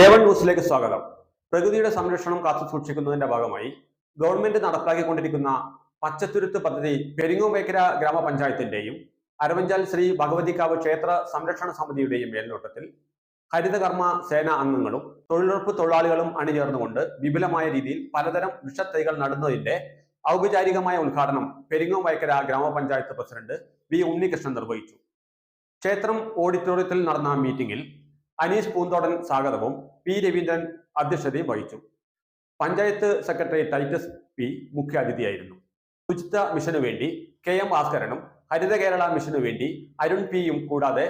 A one ന്യൂസിലേക്ക് സ്വാഗതം. പ്രകൃതിയുടെ സംരക്ഷണം കാത്തു സൂക്ഷിക്കുന്നതിന്റെ ഭാഗമായി ഗവൺമെന്റ് നടപ്പാക്കിക്കൊണ്ടിരിക്കുന്ന പച്ചത്തുരുത്ത് പദ്ധതി പെരിങ്ങോമേക്കര ഗ്രാമപഞ്ചായത്തിന്റെയും അരവഞ്ചാൽ ശ്രീ ഭഗവതിക്കാവ് ക്ഷേത്ര സംരക്ഷണ സമിതിയുടെയും മേൽനോട്ടത്തിൽ ഹരിതകർമ്മ സേന അംഗങ്ങളും തൊഴിലുറപ്പ് തൊഴിലാളികളും അണിചേർന്നുകൊണ്ട് വിപുലമായ രീതിയിൽ പലതരം വൃക്ഷത്തൈകൾ നടുന്നതിന്റെ ഔപചാരികമായ ഉദ്ഘാടനം പെരിങ്ങോമേക്കര ഗ്രാമപഞ്ചായത്ത് പ്രസിഡന്റ് വി ഉണ്ണികൃഷ്ണൻ നിർവഹിച്ചു. ക്ഷേത്രം ഓഡിറ്റോറിയത്തിൽ നടന്ന മീറ്റിംഗിൽ അനീസ് പൂന്തോടൻ സ്വാഗതവും പി രവീന്ദ്രൻ അധ്യക്ഷതയും വഹിച്ചു. പഞ്ചായത്ത് സെക്രട്ടറി ടൈറ്റസ് പി മുഖ്യാതിഥിയായിരുന്നു. ശുചിത്വ മിഷനു വേണ്ടി കെ എം ഭാസ്കരനും ഹരിത കേരള മിഷനു വേണ്ടി അരുൺ പിയും കൂടാതെ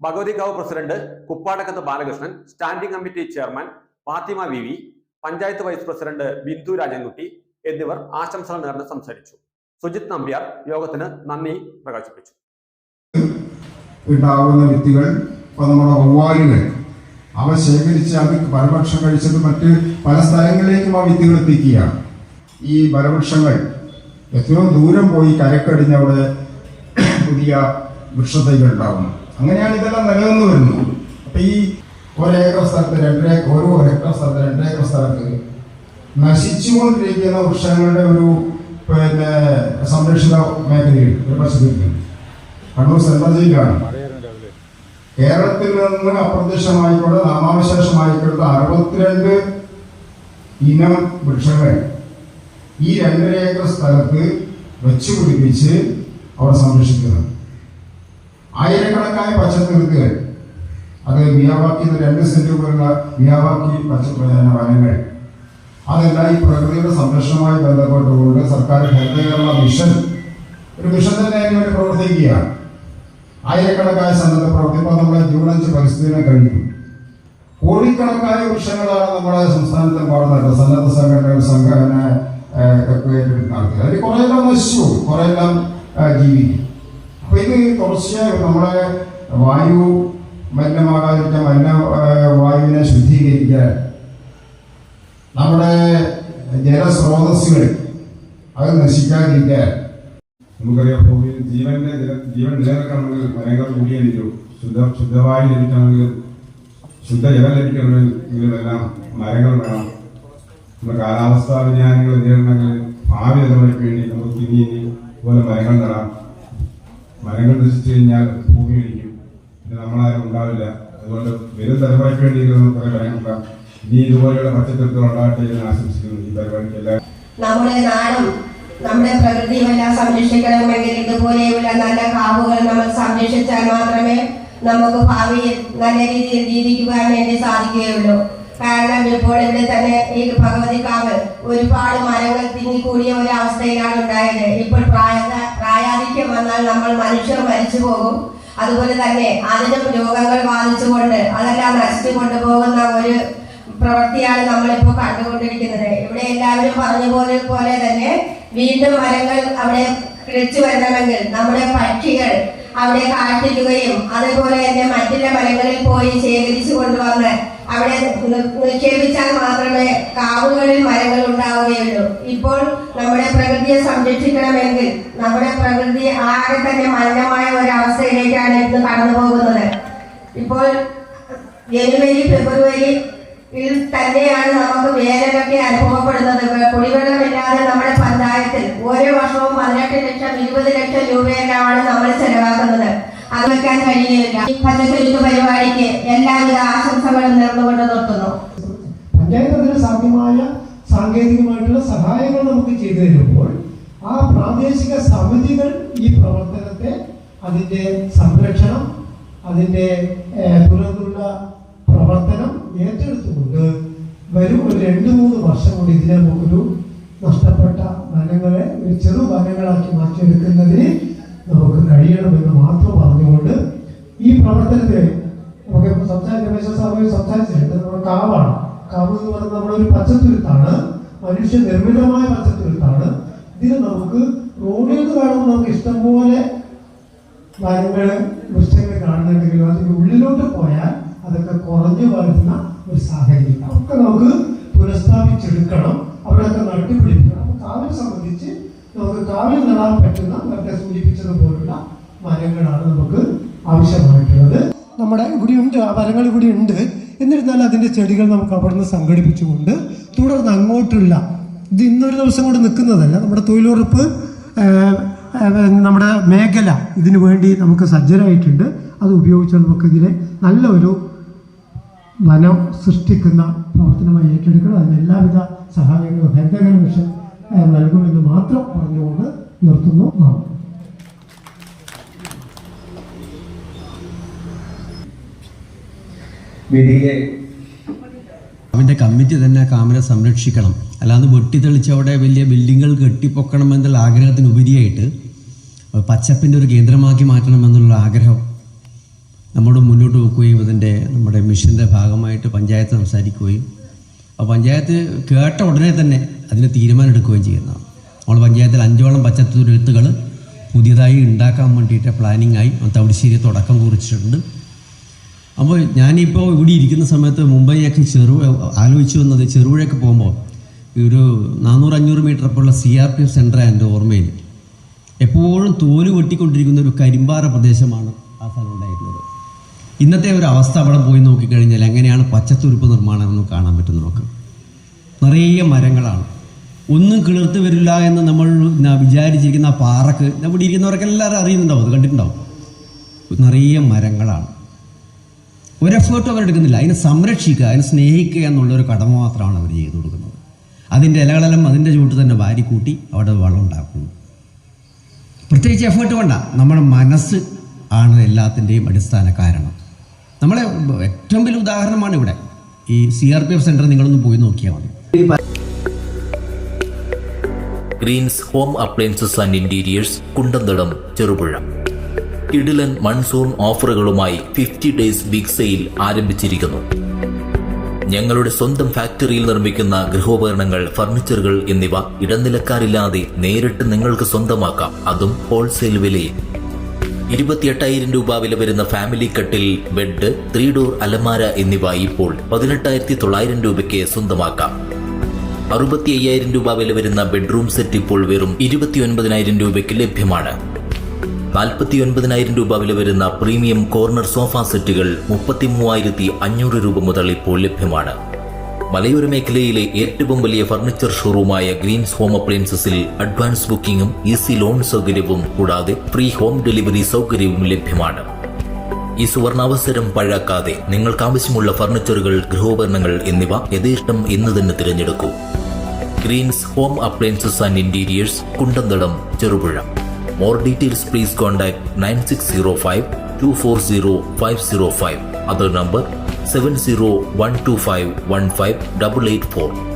Bhagavathi ഭഗവതികാവ് president Kuppadakkath Balakrishnan standing committee chairman Fathima V V panchayat vice president Bindu Rajankutty എന്നിവർ ആശംസകൾ നേർന്ന് സംസാരിച്ചു. സുജിത് നമ്പ്യാർ യോഗത്തിന് നന്ദി പ്രകാശിപ്പിച്ചു. ഉണ്ടാകുന്ന വിത്തുകൾ ഇപ്പൊ നമ്മുടെ വവ്വാലുകൾ അവ ശേഖരിച്ച് അത് ഫലവൃക്ഷം കഴിച്ചിട്ട് മറ്റ് പല സ്ഥലങ്ങളിലേക്കും ആ വിത്തുകൾ എത്തിക്കുകയാണ് ഈ വരവൃക്ഷങ്ങൾ എത്രയോ ദൂരം പോയി കരക്കടിഞ്ഞ് അവിടെ പുതിയ വൃക്ഷത്തൈകൾ ഉണ്ടാകുന്നു അങ്ങനെയാണ് ഇതെല്ലാം നിലനിന്ന് വരുന്നത്. അപ്പൊ ഈ ഒരേക്കർ സ്ഥലത്ത് രണ്ടര ഓരോ ഹെക്ടർ സ്ഥലത്ത് രണ്ടേക്കർ സ്ഥലത്ത് നശിച്ചുകൊണ്ടിരിക്കുന്ന വൃക്ഷങ്ങളുടെ ഒരു പിന്നെ സംരക്ഷിത മേഖലയിൽ ഒരു പശുവിൽ കണ്ണൂർ സെൻട്രൽ ജയിലാണ് കേരളത്തിൽ നിന്ന് അപ്രത്യക്ഷമായിക്കൊണ്ട് നാമാവശേഷമായിക്കൊണ്ട് അറുപത്തിരണ്ട് ഇനം വൃക്ഷങ്ങൾ ഈ രണ്ടര ഏക്കർ സ്ഥലത്ത് വെച്ചു പിടിപ്പിച്ച് അവിടെ സംരക്ഷിക്കുന്നത് ആയിരക്കണക്കായ പച്ചത്തുരുത്തുകൾ അത് മിയാവാക്കി രണ്ട് സെന്റ് പോലുള്ള മിയാവാക്കി പച്ചപ്രചാരണ വനങ്ങൾ അതെല്ലാം ഈ പ്രകൃതിയുടെ സംരക്ഷണവുമായി ബന്ധപ്പെട്ടുകൊണ്ട് സർക്കാർ ഹരിതകേരള മിഷൻ ഒരു മിഷൻ തന്നെ അതിനുവേണ്ടി പ്രവർത്തിക്കുകയാണ്. ആയിരക്കണക്കായ സന്നദ്ധ പ്രവർത്തി ഇപ്പൊ നമ്മുടെ ജൂൺ അഞ്ച് പരിസ്ഥിതിനെ കഴിഞ്ഞു. കോടിക്കണക്കായ വൃക്ഷങ്ങളാണ് നമ്മുടെ സംസ്ഥാനത്ത് പാടുന്നത് സന്നദ്ധ സംഘടനകൾ സംഘടന ഒക്കെ അതിൽ കുറെയെല്ലാം നശിച്ചു കുറെയെല്ലാം ജീവിക്കും. അപ്പൊ ഇത് തുടർച്ചയായി നമ്മുടെ വായു മലിനമാകാതിരിക്കാൻ മലിന വായുവിനെ ശുദ്ധീകരിക്കാൻ നമ്മുടെ ജലസ്രോതസ്സുകൾ അത് നശിക്കാതിരിക്കാൻ നമുക്കറിയാം ഭൂമിയിൽ ജീവന്റെ ജീവൻ നിലനിൽക്കണമെങ്കിൽ മരങ്ങൾ കൂടിയായിരിക്കും. ശുദ്ധ ശുദ്ധവായു ലഭിക്കണമെങ്കിൽ ശുദ്ധജലം ലഭിക്കണമെങ്കിൽ എല്ലാം മരങ്ങൾ വേണം. നമ്മുടെ കാലാവസ്ഥാ വ്യതിയാനങ്ങൾ നേരിടണമെങ്കിൽ ഭാവി തലമുറയ്ക്ക് വേണ്ടി നമുക്ക് ഇനി ഇനി ഇതുപോലെ മരങ്ങൾ നടാം. മരങ്ങൾ നശിച്ചു കഴിഞ്ഞാൽ ഭൂമി ഇരിക്കും പിന്നെ നമ്മളാരും ഉണ്ടാവില്ല. അതുകൊണ്ട് വരും തലമുറയ്ക്ക് വേണ്ടി നമുക്ക് കുറേ ഉണ്ടാകാം ഇനി ഇതുപോലെയുള്ള പച്ചക്കറികൾ ഉണ്ടാകട്ടെ എന്ന് ആശംസിക്കുന്നു. ഈ പരിപാടിക്ക് എല്ലാവരും നമ്മുടെ പ്രകൃതിയെല്ലാം സംരക്ഷിക്കണമെങ്കിൽ ഇതുപോലെയുള്ള നല്ല കാവുകൾ നമ്മൾ സംരക്ഷിച്ചാൽ മാത്രമേ നമുക്ക് ഭാവിയിൽ നല്ല രീതിയിൽ ജീവിക്കുവാൻ വേണ്ടി സാധിക്കുകയുള്ളൂ. കാരണം ഇപ്പോൾ ഇവിടെ തന്നെ ഈ ഭഗവതി കാവ് ഒരുപാട് മരങ്ങൾ തിങ്ങിക്കൂടിയ ഒരു അവസ്ഥയിലാണ് ഉണ്ടായത്. ഇപ്പോൾ പ്രായ പ്രായാധിക്യം വന്നാൽ നമ്മൾ മനുഷ്യർ മരിച്ചു പോകും. അതുപോലെ തന്നെ അതിനും രോഗങ്ങൾ ബാധിച്ചുകൊണ്ട് അതെല്ലാം നശിച്ചു കൊണ്ടുപോകുന്ന ഒരു പ്രവൃത്തിയാണ് നമ്മളിപ്പോൾ കണ്ടുകൊണ്ടിരിക്കുന്നത്. ഇവിടെ എല്ലാവരും പറഞ്ഞു പോലെ പോലെ തന്നെ വീണ്ടും മരങ്ങൾ അവിടെ കിളിച്ചു വരണമെങ്കിൽ നമ്മുടെ പക്ഷികൾ അവിടെ കാട്ടിടുകയും അതുപോലെ തന്നെ മറ്റുള്ള മരങ്ങളിൽ പോയി ശേഖരിച്ചു കൊണ്ടുവന്ന് അവിടെ നിക്ഷേപിച്ചാൽ മാത്രമേ കാവുകളിൽ മരങ്ങൾ ഉണ്ടാവുകയുള്ളൂ. ഇപ്പോൾ നമ്മുടെ പ്രകൃതിയെ സംരക്ഷിക്കണമെങ്കിൽ നമ്മുടെ പ്രകൃതി ആകെ തന്നെ മലിനമായ ഒരു ഇന്ന് കടന്നു പോകുന്നത് ഇപ്പോൾ ജനുവരി ഫെബ്രുവരി ിൽ തന്നെയാണ് നമുക്ക് വേനലൊക്കെ അനുഭവപ്പെടുന്നത്. കുടിവെള്ളമില്ലാതെ നമ്മുടെ ഓരോ വർഷവും പതിനെട്ട് ലക്ഷം ഇരുപത് ലക്ഷം രൂപയെല്ലാമാണ് നമ്മൾ ചെലവാക്കുന്നത്. അത് വെക്കാൻ കഴിയുകയില്ല. ഈ പച്ചക്കറിക്ക് പരിപാടിക്ക് എല്ലാവിധ ആശംസകളും നേർന്നുകൊണ്ട് നിർത്തുന്നു. പഞ്ചായത്തിന് സാധ്യമായ സാങ്കേതികമായിട്ടുള്ള സഹായങ്ങൾ നമുക്ക് ചെയ്തു തരുമ്പോൾ ആ പ്രാദേശിക സമിതികൾ ഈ പ്രവർത്തനത്തെ അതിന്റെ സംരക്ഷണം അതിന്റെ തുടർന്നുള്ള പ്രവർത്തനം ഏറ്റെടുത്തുകൊണ്ട് വരും ഒരു രണ്ട് മൂന്ന് വർഷം കൊണ്ട് ഇതിനെ നമുക്കൊരു നഷ്ടപ്പെട്ട വനങ്ങളെ ഒരു ചെറു വനങ്ങളാക്കി മാറ്റിയെടുക്കുന്നതിന് നമുക്ക് കഴിയണമെന്ന് മാത്രം പറഞ്ഞുകൊണ്ട് ഈ പ്രവർത്തനത്തെ നമുക്ക് സംസാരിച്ച രമേശ സാറ് സംസാരിച്ചിട്ടുണ്ട് നമ്മുടെ കാവാണ്. കാവ് എന്ന് പറയുന്നത് നമ്മളൊരു പച്ചത്തുരുത്താണ്. മനുഷ്യ നിർമ്മിതമായ പച്ചത്തുരുത്താണ്. ഇതിന് നമുക്ക് റോഡിൽ നിന്ന് കാണുമ്പോൾ നമുക്ക് ഇഷ്ടംപോലെ വനങ്ങളെ വൃക്ഷങ്ങൾ കാണുന്നുണ്ടെങ്കിലും അതിന്റെ ഉള്ളിലോട്ട് പോയാൽ അതൊക്കെ കുറഞ്ഞു വരുന്ന ഒരു സാഹചര്യം. അതൊക്കെ നമുക്ക് പുനഃസ്ഥാപിച്ചെടുക്കണം. നമുക്ക് കാവിൽ നടാൻ പറ്റുന്ന നേരത്തെ സൂചിപ്പിച്ചതുപോലുള്ള മരങ്ങളാണ് നമുക്ക് ആവശ്യമായിട്ടുള്ളത്. നമ്മുടെ ഇവിടെ ഉണ്ട് ആ മരങ്ങൾ ഇവിടെ ഉണ്ട് എന്നിരുന്നാൽ അതിന്റെ ചെടികൾ നമുക്ക് അവിടെ നിന്ന് സംഘടിപ്പിച്ചുകൊണ്ട് തുടർന്ന് അങ്ങോട്ടുള്ള ഇത് ഇന്നൊരു ദിവസം കൊണ്ട് നിൽക്കുന്നതല്ല. നമ്മുടെ തൊഴിലുറപ്പ് നമ്മുടെ മേഖല ഇതിനു വേണ്ടി നമുക്ക് സജ്ജരായിട്ടുണ്ട്. അത് ഉപയോഗിച്ച് നമുക്കിതിനെ നല്ല ഒരു വനം സൃഷ്ടിക്കുന്ന പ്രവർത്തനമായി ഏറ്റെടുക്കണം. അതിന് എല്ലാവിധ സഹായങ്ങളും ഹരിതകര മിഷൻ നൽകുമെന്ന് മാത്രം പറഞ്ഞുകൊണ്ട് നിർത്തുന്നു. നാം വേദിയിലെ അവന്റെ കമ്മിറ്റി തന്നെ കാമനെ സംരക്ഷിക്കണം. അല്ലാതെ വെട്ടിത്തെളിച്ച് അവിടെ വലിയ ബിൽഡിങ്ങുകൾ കെട്ടിപ്പൊക്കണം എന്നുള്ള ആഗ്രഹത്തിന് ഉപരിയായിട്ട് പച്ചപ്പിന്റെ ഒരു കേന്ദ്രമാക്കി മാറ്റണം എന്നുള്ള ആഗ്രഹം നമ്മോട് മുന്നോട്ട് വെക്കുകയും ഇതിന്റെ നമ്മുടെ മിഷന്റെ ഭാഗമായിട്ട് പഞ്ചായത്ത് സംസാരിക്കുകയും ആ പഞ്ചായത്ത് കേട്ട ഉടനെ തന്നെ അതിന് തീരുമാനം എടുക്കുകയും ചെയ്യുന്നതാണ് നമ്മൾ പഞ്ചായത്തിൽ അഞ്ചോളം പച്ചത്തുരുത്തുകൾ പുതിയതായി ഉണ്ടാക്കാൻ വേണ്ടിയിട്ട് പ്ലാനിങ് ആയി. തവിടിശ്ശേരി തുടക്കം കുറിച്ചിട്ടുണ്ട്. അപ്പോൾ ഞാനിപ്പോൾ ഇവിടെ ഇരിക്കുന്ന സമയത്ത് മുംബൈയൊക്കെ ചെറു ആലോചിച്ചു വന്നത് ചെറുപുഴയൊക്കെ പോകുമ്പോൾ ഒരു നാനൂറ് അഞ്ഞൂറ് മീറ്റർ അപ്പുള്ള സി ആർ പി എഫ് സെന്ററാണ് എന്റെ ഓർമ്മയിൽ എപ്പോഴും തോൽ വെട്ടിക്കൊണ്ടിരിക്കുന്ന ഒരു കരിമ്പാറ പ്രദേശമാണ് ആ സ്ഥലം ഉണ്ടായിരുന്നത്. ഇന്നത്തെ ഒരു അവസ്ഥ അവിടെ പോയി നോക്കിക്കഴിഞ്ഞാൽ എങ്ങനെയാണ് പച്ചത്തുരുപ്പ് നിർമ്മാണം എന്ന് കാണാൻ പറ്റും നമുക്ക്? നിറയെ മരങ്ങളാണ്. ഒന്നും കിളിർത്ത് വരില്ല എന്ന് നമ്മൾ വിചാരിച്ചിരിക്കുന്ന ആ പാറക്ക് നമ്മുടെ ഇരിക്കുന്നവർക്ക് എല്ലാവരും അറിയുന്നുണ്ടാവും അത് കണ്ടിട്ടുണ്ടാവും. നിറയെ മരങ്ങളാണ്. ഒരു അവരെടുക്കുന്നില്ല അതിനെ സംരക്ഷിക്കുക അതിനെ സ്നേഹിക്കുക എന്നുള്ളൊരു കടമ മാത്രമാണ് അവർ ചെയ്തു കൊടുക്കുന്നത്. അതിന്റെ ഇലകളെല്ലാം അതിന്റെ ചുവട്ട് തന്നെ വാരിക്കൂട്ടി അവിടെ വളം ഉണ്ടാക്കുന്നു. പ്രത്യേകിച്ച് എഫേർട്ട് വേണ്ട. നമ്മുടെ മനസ്സ് ആണ് എല്ലാത്തിന്റെയും അടിസ്ഥാന കാരണം. നമ്മളെ ഏറ്റവും വലിയ ഉദാഹരണമാണ് ഇവിടെ. ഈ C R P F centre നിങ്ങളൊന്ന് പോയി നോക്കിയാൽ മതി. Greens home appliances and interiors Kundanthadam Cherupuzha കിടിലൻ മൺസൂൺ ഓഫറുകളുമായി ഫിഫ്റ്റി ഡേയ്സ് ബിഗ് സെയിൽ ആരംഭിച്ചിരിക്കുന്നു. ഞങ്ങളുടെ സ്വന്തം ഫാക്ടറിയിൽ നിർമ്മിക്കുന്ന ഗൃഹോപകരണങ്ങൾ ഫർണിച്ചറുകൾ എന്നിവ ഇടനിലക്കാരില്ലാതെ നേരിട്ട് നിങ്ങൾക്ക് സ്വന്തമാക്കാം. അതും ഹോൾസെയിൽ വിലയിൽ. ഇരുപത്തിയെട്ടായിരം രൂപ വില വരുന്ന ഫാമിലി കട്ടിൽ ബെഡ് ത്രീ ഡോർ അലമാര എന്നിവ ഇപ്പോൾ പതിനെട്ടായിരത്തി തൊള്ളായിരം രൂപയ്ക്ക് സ്വന്തമാക്കാം. അറുപത്തി അയ്യായിരം രൂപ വില വരുന്ന ബെഡ്റൂം സെറ്റ് ഇപ്പോൾ വെറും ഇരുപത്തി ഒൻപതിനായിരം രൂപയ്ക്ക് ലഭ്യമാണ്. നാൽപ്പത്തി ഒൻപതിനായിരം രൂപ വില വരുന്ന പ്രീമിയം കോർണർ സോഫ സെറ്റുകൾ മുപ്പത്തി മൂവായിരത്തി അഞ്ഞൂറ് രൂപ മുതൽ ഇപ്പോൾ ലഭ്യമാണ്. മലയോര മേഖലയിലെ ഏറ്റവും വലിയ ഫർണിച്ചർ ഷോറൂമായ ഗ്രീൻസ് ഹോം അപ്ലയൻസസിൽ അഡ്വാൻസ് ബുക്കിംഗും ഈസി ലോൺ സൗകര്യവും കൂടാതെ ഫ്രീ ഹോം ഡെലിവറി സൗകര്യവും ലഭ്യമാണ്. ഈ സുവർണാവസരം പഴാക്കാതെ നിങ്ങൾക്ക് ആവശ്യമുള്ള ഫർണിച്ചറുകൾ ഗൃഹോപകരണങ്ങൾ എന്നിവ യഥേഷ്ടം ഇന്ന് തന്നെ തിരഞ്ഞെടുക്കൂ. Greens home appliances and interiors Kundanthadam Cherupuzha. More details please contact nine six zero five two four zero five zero five other number seven zero one two five one five double eight four